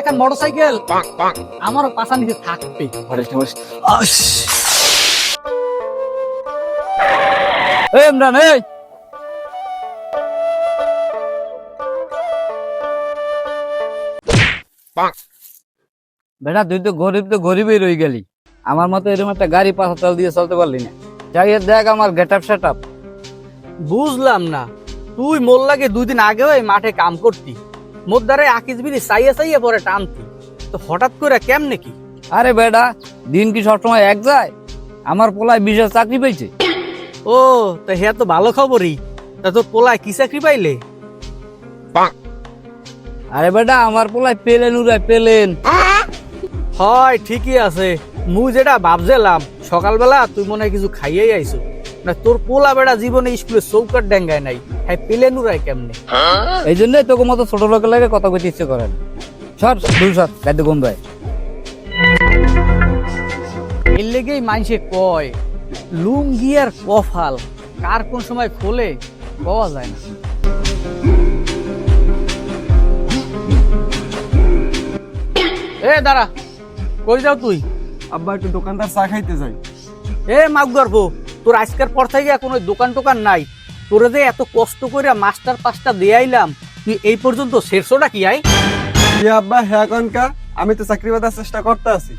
একটা মোটরসাইকেল। আমারও পাশা নিচে থাকবে। আস। এই ইমরান এই। বেটা তুই তো গরিব তো গরিবই রয়ে গেলি। আমার মতো এরকম একটা গাড়ি পাশা তাল দিয়ে চলতে পারলি না। যাই হোক, দেখ আমার গেট আপ সেট আপ বুঝলাম না। তুই মোর লাগে দুই দিন আগে ওই মাঠে কাম করতি। মোর দ্বারে আকিস বিড়ি সাইয়ে সাইয়ে পরে টানতি। তো হঠাৎ করে কেমনে কি? আরে বেটা দিন কি সবসময় এক যায়? আমার পোলায় বিশেষ চাকরি পেয়েছে। ও তা হ্যাঁ তো ভালো খবরই। তা তোর পোলায় কি চাকরি পাইলে? আরে বেটা আমার পোলায় পেলেন উড়ায় পেলেন। হয় ঠিকই আছে। মু যেটা ভাবছিলাম সকালবেলা তুই মনে হয় কিছু খাইয়েই আইছো। না তোর পোলা বেড়া জীবনে স্কুলে চৌকাট ডেঙ্গায় নাই। হ্যাঁ পেলেন উড়ায় কেমনে? এই জন্যই তোকে মতো ছোট লোকের লাগে কথা কইতে ইচ্ছে করে না। সর দূর সর গাড়িতে গন্ধ হয়। এর লেগেই মানুষে কয় লুঙ্গি আর কফাল কার কোন সময় খোলে পাওয়া যায় না। এ দাঁড়া কই যাও তুই? আব্বা একটু দোকানদার চা খাইতে যাই। এ মাগ গর্ভ তোর আজকের পর থেকে কোনো দোকান টোকান নাই। তোরে যে এত কষ্ট করে মাস্টার পাসটা দেয়াইলাম তুই এই পর্যন্ত শেরশোটা কি আই? আব্বা হ্যাঁ কনকা আমি তো চাকরি বাদার চেষ্টা করতে আছি।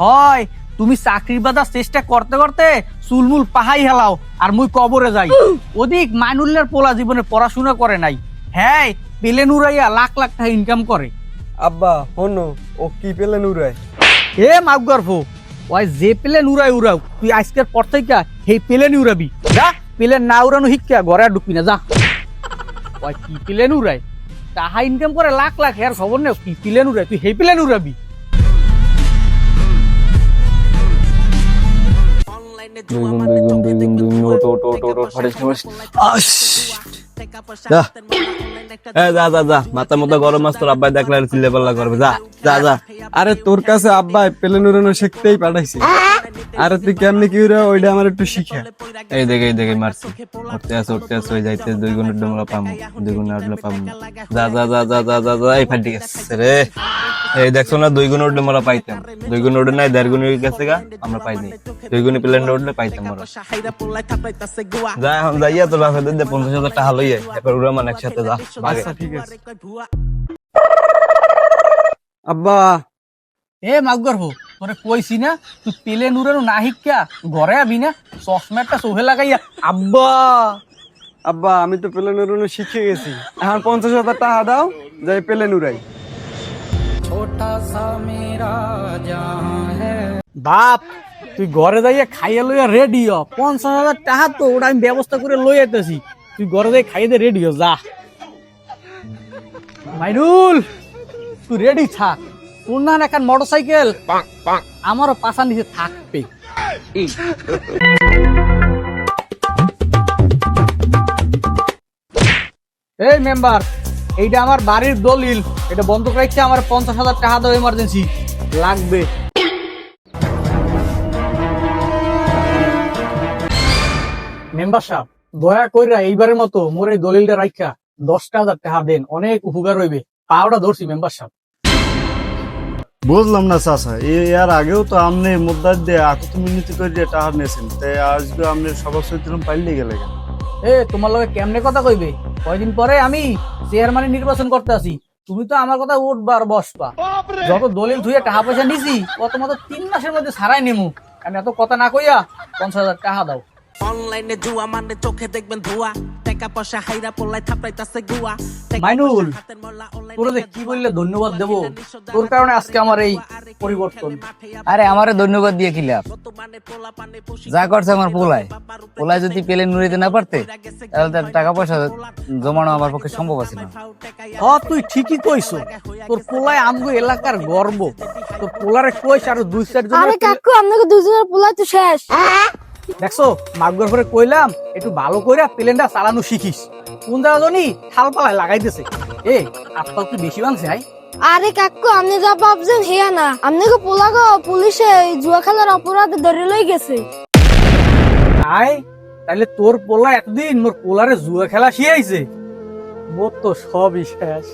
হয় তুমি চাকরি বাজার চেষ্টা করতে করতে চুলমুল পাহাই হেলাও আর মুই কবরে যাই। অধিক মাইনুল্লের পোলা জীবনে পড়াশোনা করে নাই। হ্যাঁ পেলেন উড়াইয়া লাখ লাখ টাকা ইনকাম করে। আব্বা হনো ও কি পেলেন উড়ায় এ মাগ গর্ভ ওই যে প্লেন উড়াই উড়াও তুই আজকের পর থেকে সেই প্লেন উড়াবি যা। প্লেন না উড়ানো শিক্ষা ঘরে ঢুকবি না যা ওই কি প্লেন উড়াই তাহা ইনকাম করে লাখ লাখ এর খবর নে কি প্লেন উড়াই তুই সেই প্লেন উড়াবি যা যা যা। মাথা মতো গরম মাছ তোর আব্বাই দেখলে চিল্লে পাল্লা করবে। যা যা যা। আরে তোর কাছে আব্বা পেলেন উড়ানো শিখতেই পাঠাইছি। আরে তুই কেমনি কি উড়া ওইটা আমার একটু শিখা। এই দেখে এই দেখে মারছি উঠতে উঠতে ওই যাইতে দুই গুণের ডোমরা পামু দুই গুণের আটলা পামু। যা যা যা যা যা যা যা এই ফাটি গেছে রে। এই দেখছ না দুই গুণের ডোমরা পাইতাম। দুই গুণ উঠে নাই দেড় গুণের গেছে গা আমরা পাইনি। দুই গুণে প্লেন উঠলে পাইতাম আমরা। যা এখন যাইয়া তোর বাপে দে পঞ্চাশ হাজার টাকা লইয়ে এবার উড়া মানে একসাথে যা আচ্ছা ঠিক আছে আব্বা। এ মাগ গর্ভ তোরে কইছি না তুই প্লেন উড়ানো না শিক্ষা ঘরে আবি না চশমাটা চোখে লাগাইয়া। আব্বা। আব্বা আমি তো পেলেন উড়ানো শিখে গেছি। এখন পঞ্চাশ হাজার টাকা দাও যাই পেলেন উড়াই বাপ তুই ঘরে যাইয়া খাইয়া লইয়া রেডি হ। পঞ্চাশ হাজার টাকা তো ওটা আমি ব্যবস্থা করে লই আইতেছি। তুই ঘরে যাই খাইয়ে দে রেডি হ যা। মাইনুল তুই রেডি থাক। তোর না এখন মোটর সাইকেল আমারও পাশা নিচে থাকবে। এই মেম্বার এইটা আমার বাড়ির দলিল। এটা বন্ধ রাখছে আমার পঞ্চাশ হাজার টাকা দাও এমার্জেন্সি লাগবে। মেম্বার সাহেব দয়া কইরা এইবারের মতো মোর এই দলিলটা রাখা দশটা হাজার টাকা দেন অনেক উপকার হইবে। পাওটা ধরছি মেম্বার সাহেব। বুঝলাম না চাচা। এর আগেও তো আপনি মুদ্রার দিয়ে আকুত মিনতি করে দিয়ে টাকা নিয়েছেন। তাই আজকে আপনি সবার সহিত পাইলে গেলে এ তোমার লগে কেমনে কথা কইবে? কয়দিন পরে আমি চেয়ারম্যান নির্বাচন করতে আসি। তুমি তো আমার কথা উঠবার বসবা। যত দলিল ধুয়ে টাকা পয়সা নিছি কত মতো তিন মাসের মধ্যে সারাই নেমু। আমি এত কথা না কইয়া পঞ্চাশ হাজার টাকা দাও। অনলাইনে জুয়া মানে চোখে দেখবেন ধোয়া। টাকা পয়সা হাইরা পড়লাই থাপড়াইতাছে গুয়া। মাইনুল, তোরে যে কি বললে ধন্যবাদ দেব। তোর কারণে আজকে আমার এই পরিবর্তন। আরে আমারে ধন্যবাদ দিয়ে কি লাভ? যা করছে আমার পোলায়। পোলায় যদি পেলে নুড়িতে না পারতে তাহলে তার টাকা পয়সা জমানো আমার পক্ষে সম্ভব আছে না। হ তুই ঠিকই কইছো। তোর পোলায় আমগো এলাকার গর্ব। তোর পোলারে কইস আর দুই চার আরে কাকু আপনাকে দুজনের পোলা তো শেষ। দেখছ মাগর করে কইলাম একটু ভালো কইরা প্লেনটা চালানো শিখিস। কোন জায়গা জানি থাল পালায় লাগাইতেছে। এ আজকাল তুই বেশি বানছে হাই আরে কাকু আপনি যা ভাবছেন হেয়া না। আপনাকে পোলা গো পুলিশে এই জুয়া খেলার অপরাধে ধরে লই গেছে। আয় তাহলে তোর পোলা এতদিন মোর পোলারে জুয়া খেলা শিখাইছে। মোর তো সবই শেষ।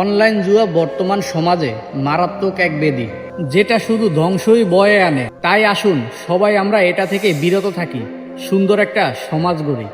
অনলাইন জুয়া বর্তমান সমাজে মারাত্মক এক বেদি। যেটা শুধু ধ্বংসই বয়ে আনে। তাই আসুন, সবাই আমরা এটা থেকে বিরত থাকি। সুন্দর একটা সমাজ গড়ি।